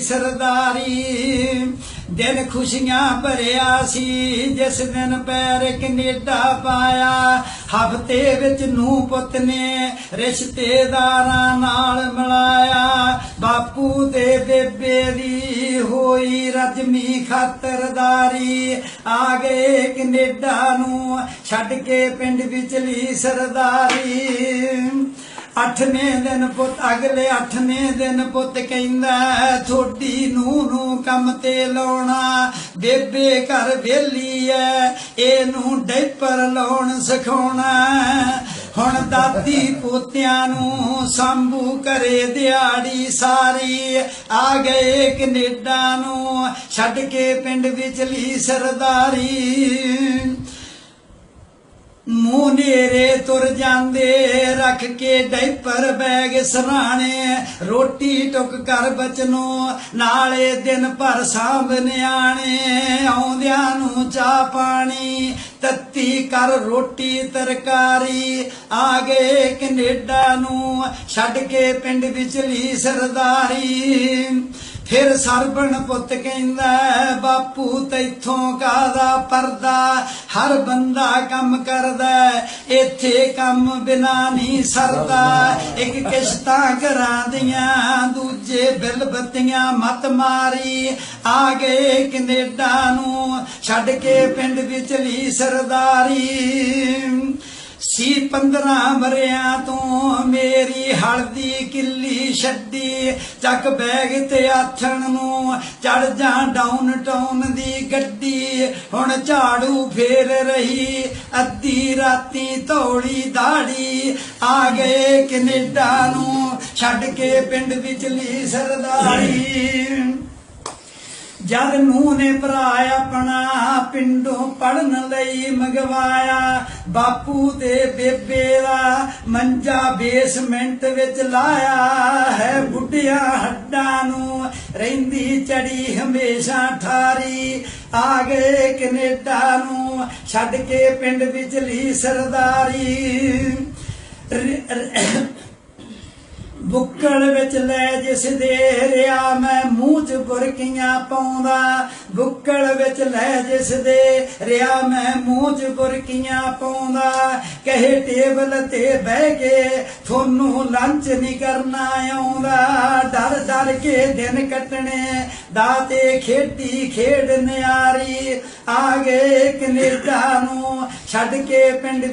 ਸਰਦਾਰੀ। ਦਿਨ ਖੁਸ਼ੀਆਂ ਭਰਿਆ ਸੀ, ਜਿਸ ਦਿਨ ਪੈਰ ਕੈਨੇਡਾ ਪਾਇਆ। ਹਫ਼ਤੇ ਵਿੱਚ ਨੂੰ ਪੁੱਤ ਨੇ ਰਿਸ਼ਤੇਦਾਰਾਂ ਨਾਲ ਮਿਲਾਇਆ। ਬਾਪੂ ਤੇ ਬੇਬੇ ਦੀ ਹੋਈ ਰਜਮੀ ਖਾਤਰਦਾਰੀ। ਆ ਗਏ ਕੈਨੇਡਾ ਨੂੰ ਛੱਡ ਕੇ ਪਿੰਡ ਵਿਚਲੀ ਸਰਦਾਰੀ। ਅੱਠਵੇਂ ਦਿਨ ਪੁੱਤ, ਅਗਲੇ ਅੱਠਵੇਂ ਦਿਨ ਪੁੱਤ ਕਹਿੰਦਾ ਥੋੜੀ ਨੂੰ ਨੂੰ ਕੰਮ ਤੇ ਲਾਉਣਾ, ਬੇਬੇ ਘਰ ਵੇਲੀ ਐ, ਇਹਨੂੰ ਡੈਪਰ ਲਾਉਣ ਸਿਖਾਉਣਾ। ਹੁਣ ਦਾਦੀ ਪੋਤਿਆਂ ਨੂੰ ਸੰਭੂ ਕਰੇ ਦਿਹਾੜੀ ਸਾਰੀ, ਆ ਗਏ ਕੈਨੇਡਾ ਨੂੰ, ਛੱਡ ਕੇ ਪਿੰਡ ਵਿਚਲੀ ਸਰਦਾਰੀ। ਮੂੰਹ ਨੇਰੇ ਤੁਰ ਜਾਂਦੇ, ਰੱਖ ਕੇ ਡਾਈਪਰ ਬੈਗ ਸਰਾਣੇ, ਰੋਟੀ ਟੁੱਕ ਕਰ ਬਚਨੋ, ਨਾਲੇ ਦਿਨ ਭਰ ਸਾਂਭ ਨਿਆਣੇ, ਆਉਂਦਿਆਂ ਨੂੰ ਚਾਹ ਪਾਣੀ, ਤੱਤੀ ਕਰ ਰੋਟੀ ਤਰਕਾਰੀ ਆ ਗਏ ਕੈਨੇਡਾ ਨੂੰ ਛੱਡ ਕੇ ਪਿੰਡ ਵਿਚਲੀ ਸਰਦਾਰੀ। ਫਿਰ ਸਰਬਣ ਪੁੱਤ ਕਹਿੰਦਾ, ਬਾਪੂ, ਤੈਥੋਂ ਕਾਦਾ ਪਰਦਾ? ਹਰ ਬੰਦਾ ਕੰਮ ਕਰਦਾ, ਇੱਥੇ ਕੰਮ ਬਿਨਾ ਨਹੀਂ ਸਰਦਾ। ਇੱਕ ਕਿਸ਼ਤਾਂ ਘਰਾਂ ਦੀਆਂ ਦੂਜੇ ਬਿੱਲ ਬੱਤੀਆਂ ਮਤ ਮਾਰੀ। ਆ ਗਏ ਕੈਨੇਡਾ ਨੂੰ, ਛੱਡ ਕੇ ਪਿੰਡ ਵਿਚਲੀ ਸਰਦਾਰੀ। ਸੀ 15 ਮਰਿਆਂ ਤੋਂ ਮੇਰੀ ਹਲਦੀ ਕਿੱਲੀ ਛੱਡੀ। ਚੱਕ ਬੈਗ ਤੇ ਆਥਣ ਨੂੰ ਚੜ ਜਾ ਡਾਊਨ ਟਾਊਨ ਦੀ ਗੱਡੀ। ਹੁਣ ਝਾੜੂ ਫੇਰ ਰਹੀ ਅੱਧੀ ਰਾਤੀ ਧੌਲੀ ਦਾੜੀ। ਆ ਗਏ ਕੈਨੇਡਾ ਨੂੰ ਛੱਡ ਕੇ ਪਿੰਡ ਵਿਚਲੀ ਸਰਦਾਰੀ। ਜਦ ਨੂੰ ਨੇ ਭਰਾ ਆਪਣਾ ਪਿੰਡੋਂ ਪੜਨ ਲਈ ਮੰਗਵਾਇਆ, ਬਾਪੂ ਤੇ ਬੇਬੇ ਦਾ ਮੰਜਾ ਬੇਸਮੈਂਟ ਵਿੱਚ ਲਾਇਆ ਹੈ। ਬੁੱਢਿਆਂ ਹੱਡਾਂ ਨੂੰ ਰਹਿੰਦੀ ਚੜੀ ਹਮੇਸ਼ਾ ਠਾਰੀ। ਆ ਗਏ ਕੈਨੇਡਾ ਨੂੰ ਛੱਡ ਕੇ ਪਿੰਡ ਵਿਚਲੀ ਸਰਦਾਰੀ। ਬੁੱਕਲ ਵਿੱਚ ਲੈ ਜਿਸ ਦੇ ਰਿਆ ਮੈਂ ਮੂੰਹ 'ਚ ਬੁਰਕੀਆਂ ਪਾਉਂਦਾ। ਬੁੱਕਲ ਵਿੱਚ ਲੈ ਜਿਸ ਦੇ ਰਿਆ ਮੈਂ ਮੂੰਹ 'ਚ ਬੁਰਕੀਆਂ ਪਾਉਂਦਾ। ਕਹੇ ਟੇਬਲ ਤੇ ਬਹਿ ਕੇ ਤੁਹਾਨੂੰ ਲੰਚ ਨਹੀਂ ਕਰਨਾ ਆਉਂਦਾ। ਡਰ ਡਰ ਕੇ ਦਿਨ ਕੱਟਣੇ, ਦਾਤੇ ਖੇਡੀ ਖੇਡ ਨਿਆਰੀ। ਆ ਗਏ ਕੈਨੇਡਾ ਨੂੰ ਛੱਡ ਕੇ ਪਿੰਡ